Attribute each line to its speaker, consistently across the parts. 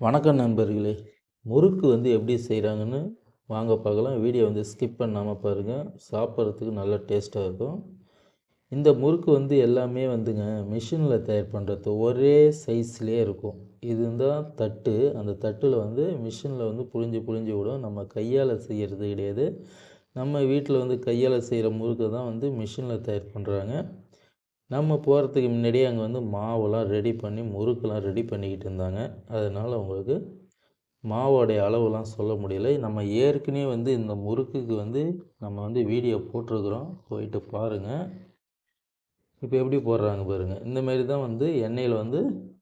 Speaker 1: வணக்கம் நண்பர்களே. முறுக்கு வந்து எப்படி செய்கிறாங்கன்னு வாங்க பார்க்கலாம். வீடியோ வந்து ஸ்கிப் பண்ணாமல் பாருங்கள் சாப்பிட்றதுக்கு நல்ல டேஸ்ட்டாக இருக்கும். இந்த முறுக்கு வந்து எல்லாமே வந்துங்க மிஷினில் தயார் பண்ணுறது ஒரே சைஸ்லேயே இருக்கும். இதுதான் தட்டு. அந்த தட்டில் வந்து மிஷினில் வந்து புழிஞ்சு புழிஞ்சு விடும். நம்ம கையால் செய்கிறது கிடையாது. நம்ம வீட்டில் வந்து கையால் செய்கிற முறுக்கு தான் வந்து மிஷினில் தயார் பண்ணுறாங்க நம்ம போகிறதுக்கு முன்னாடியே அங்கே வந்து மாவெல்லாம் ரெடி பண்ணி முறுக்கெல்லாம் ரெடி பண்ணிக்கிட்டு இருந்தாங்க. அதனால் அவங்களுக்கு மாவோடைய அளவுலாம் சொல்ல முடியல. நம்ம ஏற்கனவே வந்து இந்த முறுக்குக்கு வந்து நம்ம வந்து வீடியோ போட்டிருக்குறோம். போயிட்டு பாருங்கள் இப்போ எப்படி போடுறாங்க பாருங்கள் இந்தமாரி தான் வந்து எண்ணெயில் வந்து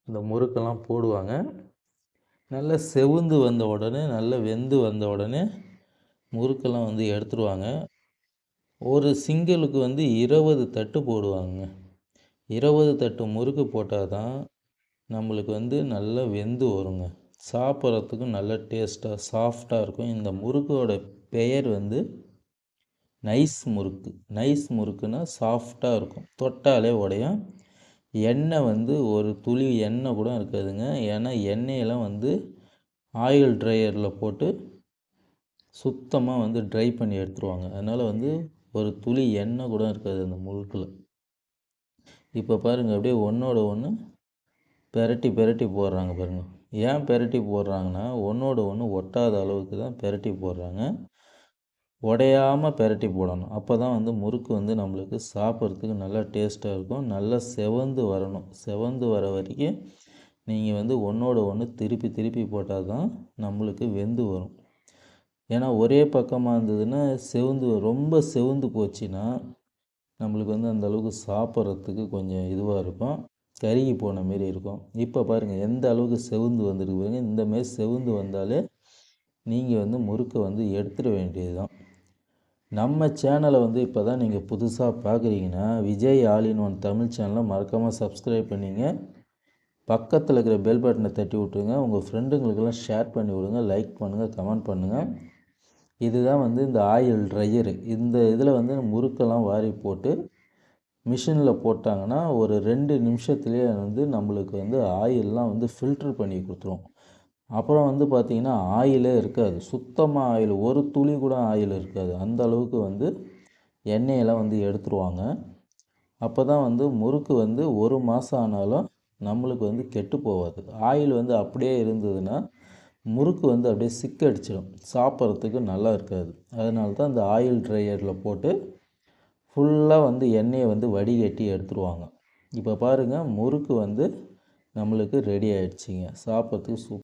Speaker 1: இந்த முறுக்கெல்லாம் போடுவாங்க. நல்லா செவுந்து வந்த உடனே நல்லா வெந்து வந்த உடனே முறுக்கெல்லாம் வந்து எடுத்துருவாங்க. ஒரு சிங்கிளுக்கு வந்து இருபது தட்டு போடுவாங்க இருபது தட்டு முறுக்கு போட்டால் தான் நம்மளுக்கு வந்து நல்லா வெந்து வருங்க. சாப்பிட்றதுக்கும் நல்ல டேஸ்ட்டாக சாஃப்டாக இருக்கும். இந்த முறுக்கோட பெயர் வந்து நைஸ் முறுக்கு. நைஸ் முறுக்குன்னா சாஃப்டாக இருக்கும். தொட்டாலே உடையும். எண்ணெய் வந்து ஒரு துளி எண்ணெய் கூட இருக்காதுங்க. ஏன்னா எண்ணெயெல்லாம் வந்து ஆயில் ட்ரையரில் போட்டு சுத்தமாக வந்து ட்ரை பண்ணி எடுத்துருவாங்க. அதனால் வந்து ஒரு துளி எண்ணெய் கூட இருக்காது அந்த முறுக்கில். இப்போ பாருங்கள் அப்படியே ஒன்றோட ஒன்று பெரட்டி பெரட்டி போடுறாங்க பாருங்கள் ஏன் பெரட்டி போடுறாங்கன்னா ஒன்றோட ஒன்று ஒட்டாத அளவுக்கு தான் பெரட்டி போடுறாங்க. உடையாமல் பெரட்டி போடணும். அப்போ தான் வந்து முறுக்கு வந்து நம்மளுக்கு சாப்பிட்றதுக்கு நல்லா டேஸ்ட்டாக இருக்கும். நல்லா செவந்து வரணும். செவந்து வர வரைக்கும் நீங்கள் வந்து ஒன்றோட ஒன்று திருப்பி திருப்பி போட்டால் தான் நம்மளுக்கு வெந்து வரும். ஏன்னா ஒரே பக்கமாக இருந்ததுன்னா செவந்து ரொம்ப செவந்து போச்சுன்னா நம்மளுக்கு வந்து அந்த அளவுக்கு சாப்பிட்றதுக்கு கொஞ்சம் இதுவாக இருக்கும். கருகி போன மாரி இருக்கும். இப்போ பாருங்கள் எந்த அளவுக்கு செவுந்து வந்திருக்கு பாருங்கள் இந்த மாரி செவுந்து வந்தாலே நீங்கள் வந்து முறுக்கை வந்து எடுத்துட வேண்டியது தான் நம்ம சேனலை வந்து இப்போ தான் நீங்கள் புதுசாக பார்க்குறீங்கன்னா Vijay all in one Tamil சேனலை மறக்காமல் சப்ஸ்கிரைப் பண்ணிங்க. பக்கத்தில் இருக்கிற பெல் பட்டனை தட்டி விட்ருங்க உங்கள் ஃப்ரெண்டுங்களுக்கெல்லாம் ஷேர் பண்ணி விடுங்க. லைக் பண்ணுங்கள் கமெண்ட் பண்ணுங்கள் இதுதான் வந்து இந்த ஆயில் ட்ரையரு இந்த இதில் வந்து முறுக்கெல்லாம் வாரி போட்டு மிஷினில் போட்டாங்கன்னா ஒரு ரெண்டு நிமிஷத்துலேயே வந்து நம்மளுக்கு வந்து ஆயிலெலாம் வந்து ஃபில்ட்ரு பண்ணி கொடுத்துரும். அப்புறம் வந்து பார்த்திங்கன்னா ஆயிலே இருக்காது. சுத்தமாக ஆயில் ஒரு துளி கூட ஆயில் இருக்காது. அந்த அளவுக்கு வந்து எண்ணெயெல்லாம் வந்து எடுத்துருவாங்க. அப்போ தான் வந்து முறுக்கு வந்து ஒரு மாதம் ஆனாலும் நம்மளுக்கு வந்து கெட்டு போகாது. ஆயில் வந்து அப்படியே இருந்ததுன்னா முறுக்கு வந்து அப்படியே சிக்கடிச்சிடும். சாப்பிட்றதுக்கு நல்லா இருக்காது. அதனால தான் இந்த ஆயில் ட்ரையரில் போட்டு ஃபுல்லாக வந்து எண்ணெயை வந்து வடிகட்டி எடுத்துருவாங்க. இப்போ பாருங்கள் முறுக்கு வந்து நம்மளுக்கு ரெடி ஆகிடுச்சிங்க சாப்பிட்றதுக்கு சூப்